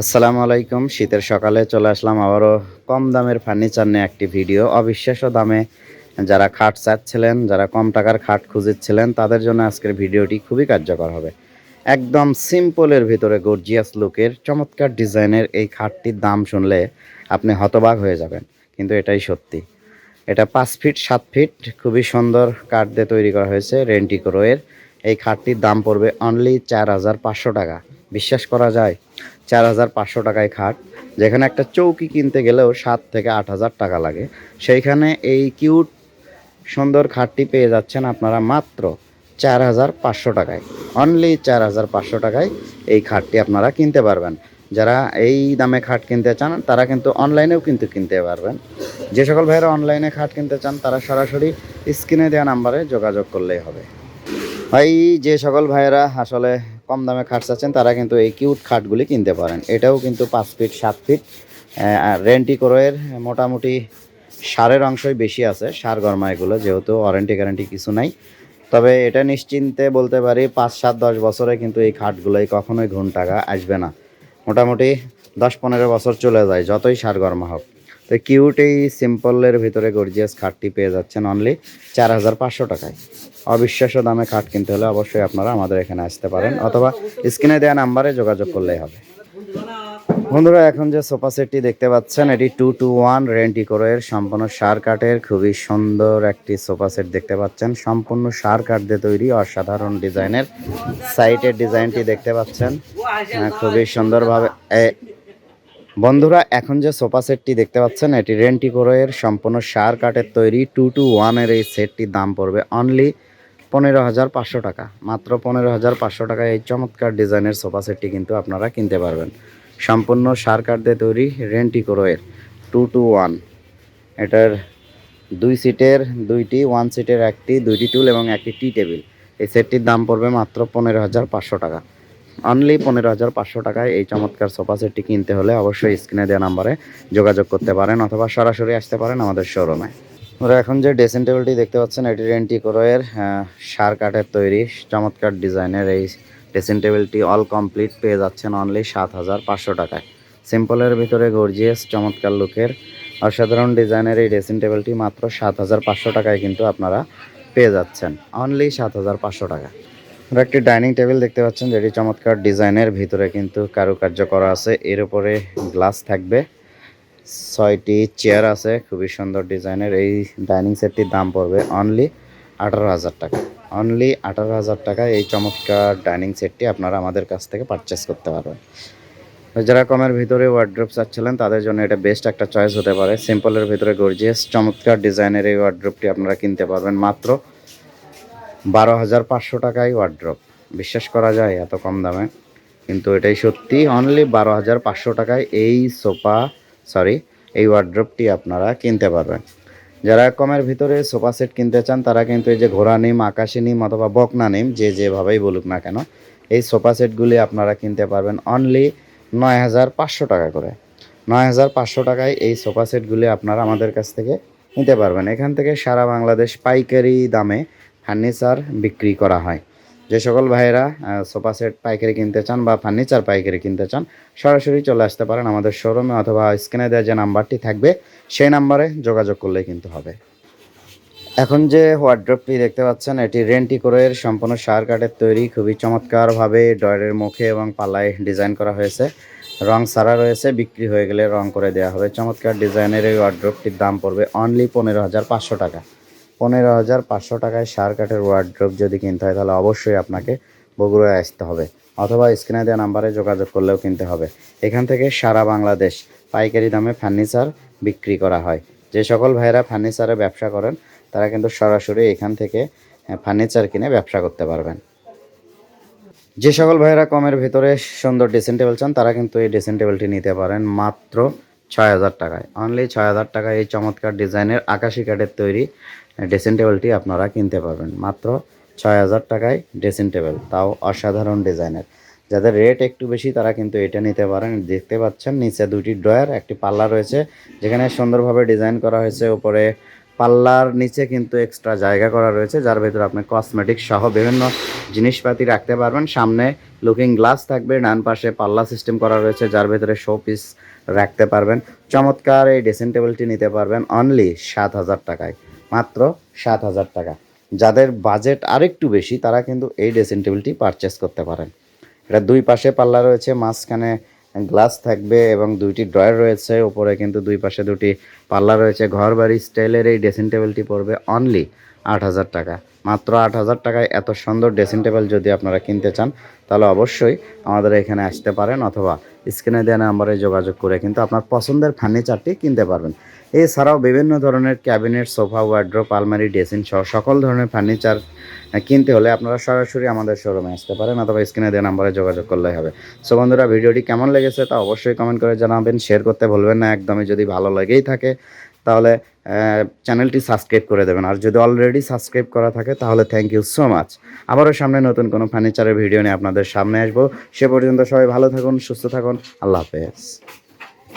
আসসালামু আলাইকুম, শীতের সকালে চলে আসলাম আবারও কম দামের ফার্নিচার নিয়ে একটি ভিডিও। অবিশ্বাস্য দামে যারা খাট চাচ্ছিলেন, যারা কম টাকার খাট খুঁজেছিলেন, তাদের জন্য আজকের ভিডিওটি খুবই কার্যকর হবে। একদম সিম্পলের ভিতরে গর্জিয়াস লুকের চমৎকার ডিজাইনের এই খাটটির দাম শুনলে আপনি হতবাক হয়ে যাবেন, কিন্তু এটাই সত্যি। এটা পাঁচ ফিট, সাত ফিট, খুবই সুন্দর কাঠ দিয়ে তৈরি করা হয়েছে রেন্টিকোরোয়ের এই খাটটির দাম পড়বে অনলি চার হাজার পাঁচশো টাকা। বিশ্বাস করা যায়, চার হাজার পাঁচশো টাকায় খাট, যেখানে একটা চৌকি কিনতে গেলেও সাত থেকে আট হাজার টাকা লাগে। সেইখানে এই কিউট সুন্দর খাটটি পেয়ে যাচ্ছেন আপনারা মাত্র চার হাজার পাঁচশো টাকায়। অনলি চার হাজার পাঁচশো টাকায় এই খাটটি আপনারা কিনতে পারবেন। যারা এই দামে খাট কিনতে চান, তারা কিন্তু অনলাইনেও কিন্তু কিনতে পারবেন। যে সকল ভাইয়েরা অনলাইনে খাট কিনতে চান, তারা সরাসরি স্ক্রিনে দেওয়া নাম্বারে যোগাযোগ করলেই হবে। ভাই, যে সকল ভাইয়েরা আসলে কম দামে খাট চাচ্ছেন তারা কিন্তু এই কিউট খাটগুলি কিনতে পারেন। এটাও কিন্তু পাঁচ ফিট, সাত ফিট। রেন্টি করের মোটামুটি সারের অংশই বেশি আছে, সার গরমা এগুলো, যেহেতু ওয়ারেন্টি গ্যারান্টি কিছু নাই। তবে এটা নিশ্চিন্তে বলতে পারি, পাঁচ, সাত, দশ বছরে কিন্তু এই খাটগুলোই কখনোই ঘুণ টাকা আসবে না। মোটামুটি দশ, পনেরো বছর চলে যায়, যতই সার গরমা হোক। তো কিউট এই সিম্পলের ভিতরে গর্জিয়াস খাটটি পেয়ে যাচ্ছেন অনলি চার হাজার পাঁচশো টাকায়। অবিশ্বাস্য দামে খাট কিনতে হলে অবশ্যই আপনারা আমাদের এখানে আসতে পারেন অথবা স্ক্রিনে দেওয়া নাম্বারে যোগাযোগ করলেই হবে। বন্ধুরা এখন যে সোফা সেটটি দেখতে পাচ্ছেন এটি টু টু ওয়ান রেন্টি এর সম্পূর্ণ সার কাঠের খুবই সুন্দর একটি সোফা সেট দেখতে পাচ্ছেন। সম্পূর্ণ সার কাঠ দিয়ে তৈরি অসাধারণ ডিজাইনের সাইটের ডিজাইনটি দেখতে পাচ্ছেন। আহ, খুবই সুন্দরভাবে বন্ধুরা এখন যে সোফা সেটটি দেখতে পাচ্ছেন এটি রেন্টি এর সম্পূর্ণ সার কাঠের তৈরি টু টু ওয়ানের এই সেটটির দাম পড়বে অনলি পনেরো হাজার পাঁচশো টাকা। মাত্র পনেরো হাজার পাঁচশো টাকায় এই চমৎকার ডিজাইনের সোফা সেটটি কিন্তু আপনারা কিনতে পারবেন। সম্পূর্ণ সার কাঠ দিয়ে তৈরি রেন্টি এর টু টু ওয়ান। এটার দুই সিটের, দুইটি, ওয়ান সিটের, একটি, দুইটি টুল এবং একটি টি টেবিল। এই সেটটির দাম পড়বে মাত্র পনেরো হাজার পাঁচশো টাকা। অনলি পনেরো হাজার পাঁচশো টাকায় এই চমৎকার সোফা সেটটি কিনতে হলে অবশ্যই স্ক্রিনে দেওয়া নাম্বারে যোগাযোগ করতে পারেন অথবা সরাসরি আসতে পারেন আমাদের শোরুমে। ওরা এখন যে ড্রেসিং টেবিলটি দেখতে পাচ্ছেন, এটি রেন্টি কোরোয়ের সার কাঠের তৈরি, চমৎকার ডিজাইনের এই ড্রেসিং টেবিলটি অল কমপ্লিট পেয়ে যাচ্ছেন অনলি সাত হাজার পাঁচশো টাকায়। সিম্পলের ভিতরে গর্জিয়াস চমৎকার লুকের, অসাধারণ ডিজাইনের এই ড্রেসিং টেবিলটি মাত্র সাত হাজার পাঁচশো টাকায় কিন্তু আপনারা পেয়ে যাচ্ছেন অনলি সাত হাজার পাঁচশো টাকা আমরা একটি ডাইনিং টেবিল দেখতে পাচ্ছেন, যেটি চমৎকার ডিজাইনের ভিতরে কিন্তু কারুকার্য করা আছে, এর উপরে গ্লাস থাকবে। ছয়টি চেয়ার আছে, খুবই সুন্দর ডিজাইনের। এই ডাইনিং সেটটির দাম পড়বে অনলি আঠারো হাজার টাকা। অনলি আঠারো হাজার টাকায় এই চমৎকার ডাইনিং সেটটি আপনারা আমাদের কাছ থেকে পারচেস করতে পারবেন। যারা কমের ভিতরে ওয়ার্ড্রোপ চাচ্ছিলেন, তাদের জন্য এটা বেস্ট একটা চয়েস হতে পারে। সিম্পলের ভিতরে গর্জিয়াস চমৎকার ডিজাইনের এই ওয়ার্ড্রোপটি আপনারা কিনতে পারবেন। মাত্র বারো হাজার পাঁচশো টাকায় ওয়ার্ড্রপ বিশ্বাস করা যায় এত কম দামে। কিন্তু এটাই সত্যি অনলি বারো হাজার পাঁচশো টাকায় এই সোফা সরি এই ওয়ার্ড্রপটি আপনারা কিনতে পারবেন। যারা কমের ভিতরে সোফা সেট কিনতে চান, তারা কিন্তু এই যে ঘোড়া নিম, আকাশি নিম অথবা বকনা নিম, যে যেভাবেই বলুক না কেন, এই সোফা সেটগুলি আপনারা কিনতে পারবেন অনলি নয় হাজার পাঁচশো টাকা করে। নয় হাজার পাঁচশো টাকায় এই সোফা সেটগুলি আপনারা আমাদের কাছ থেকে নিতে পারবেন। এখান থেকে সারা বাংলাদেশ পাইকারি দামে ফার্নিচার বিক্রি করা হয়। যে সকল ভাইয়েরা সোফা সেট পাইকারি কিনতে চান বা ফার্নিচার পাইকারি কিনতে চান, সরাসরি চলে আসতে পারেন আমাদের শোরুমে অথবা স্ক্রিনে দেওয়া যে নাম্বারটি থাকবে, সেই নাম্বারে যোগাযোগ করলে কিন্তু হবে। এখন যে ওয়ার্ড্রপটি দেখতে পাচ্ছেন, এটি রেন্টি কোরের সম্পূর্ণ সার কাঠের তৈরি, খুবই চমৎকারভাবে ডয়ের মুখে এবং পালায় ডিজাইন করা হয়েছে। রং সারা রয়েছে, বিক্রি হয়ে গেলে রং করে দেওয়া হবে। চমৎকার ডিজাইনের এই ওয়ার্ড্রপটির দাম পড়বে অনলি পনেরো হাজার পাঁচশো টাকা। পনেরো হাজার পাঁচশো টাকায় সার কাঠের ওয়ার্ড্রপ যদি কিনতে হয়, তাহলে অবশ্যই আপনাকে বগুড়ায় আসতে হবে। অথবা স্ক্রিনে দেওয়া নাম্বারে যোগাযোগ করলেও কিনতে হবে। এখান থেকে সারা বাংলাদেশ পাইকারি দামে ফার্নিচার বিক্রি করা হয়। যে সকল ভাইয়েরা ফার্নিচারে ব্যবসা করেন, তারা কিন্তু সরাসরি এখান থেকে ফার্নিচার কিনে ব্যবসা করতে পারবেন। যে সকল ভাইয়েরা কমের ভিতরে সুন্দর ড্রেসিং টেবিল চান, তারা কিন্তু এই ড্রেসিং টেবিলটি নিতে পারেন মাত্র ছয় হাজার টাকায়। অনলি ছয় হাজার টাকায় এই চমৎকার ডিজাইনের আকাশি কাঠের তৈরি ড্রেসিং টেবিলটি আপনারা কিনতে পারবেন। মাত্র ছয় হাজার টাকায় ড্রেসিং টেবিল তাও অসাধারণ ডিজাইনের। যাদের রেট একটু বেশি, তারা কিন্তু এটা নিতে পারেন। দেখতে পাচ্ছেন, নিচে দুটি ড্রয়ার একটি পাল্লা রয়েছে, যেখানে সুন্দরভাবে ডিজাইন করা হয়েছে। উপরে পাল্লার নিচে কিন্তু এক্সট্রা জায়গা করা রয়েছে, যার ভেতরে আপনি কসমেটিক সহ বিভিন্ন জিনিসপাতি রাখতে পারবেন। সামনে লুকিং গ্লাস থাকবে, ডান পাশে পাল্লা সিস্টেম করা রয়েছে, যার ভেতরে শো পিস রাখতে পারবেন। চমৎকার এই ড্রেসিং টেবিলটি নিতে পারবেন অনলি সাত হাজার টাকায়, মাত্র সাত হাজার টাকা। যাদের বাজেট আরেকটু বেশি, তারা কিন্তু এই ড্রেসিং টেবিলটি পারচেস করতে পারেন। এটা দুই পাশে পাল্লা রয়েছে, মাঝখানে গ্লাস থাকবে এবং দুইটি ড্রয়ার রয়েছে। ওপরে কিন্তু দুই পাশে দুটি পাল্লা রয়েছে। ঘর বাড়ি স্টাইলের এই ড্রেসিং টেবিলটি পড়বে অনলি আট হাজার টাকা। মাত্র আট হাজার টাকায় এত সুন্দর ড্রেসিং টেবিল যদি আপনারা কিনতে চান, তাহলে অবশ্যই আমাদের এখানে আসতে পারেন অথবা স্ক্রিনে দেওয়া নাম্বারে যোগাযোগ করে কিন্তু আপনার পছন্দের ফার্নিচারটি কিনতে পারবেন। এছাড়াও বিভিন্ন ধরনের ক্যাবিনেট সোফা ওয়ার্ড্রোপ আলমারি ড্রেসিং সহ সকল ধরনের ফার্নিচার কিনতে হলে আপনারা সরাসরি আমাদের শোরুমে আসতে পারেন অথবা স্ক্রিনে দেওয়া নাম্বারে যোগাযোগ করলেই হবে। সো বন্ধুরা, ভিডিওটি কেমন লেগেছে তা অবশ্যই কমেন্ট করে জানাবেন শেয়ার করতে ভুলবেন না, একদমই যদি ভালো লেগেই থাকে তাহলে চ্যানেলটি সাবস্ক্রাইব করে দেবেন। আর যদি অলরেডি সাবস্ক্রাইব করা থাকে, তাহলে থ্যাংক ইউ সো মাচ আবারও সামনে নতুন কোনো ফার্নিচারের ভিডিও নিয়ে আপনাদের সামনে আসব। সে পর্যন্ত সবাই ভালো থাকুন, সুস্থ থাকুন। আল্লাহ হাফেজ।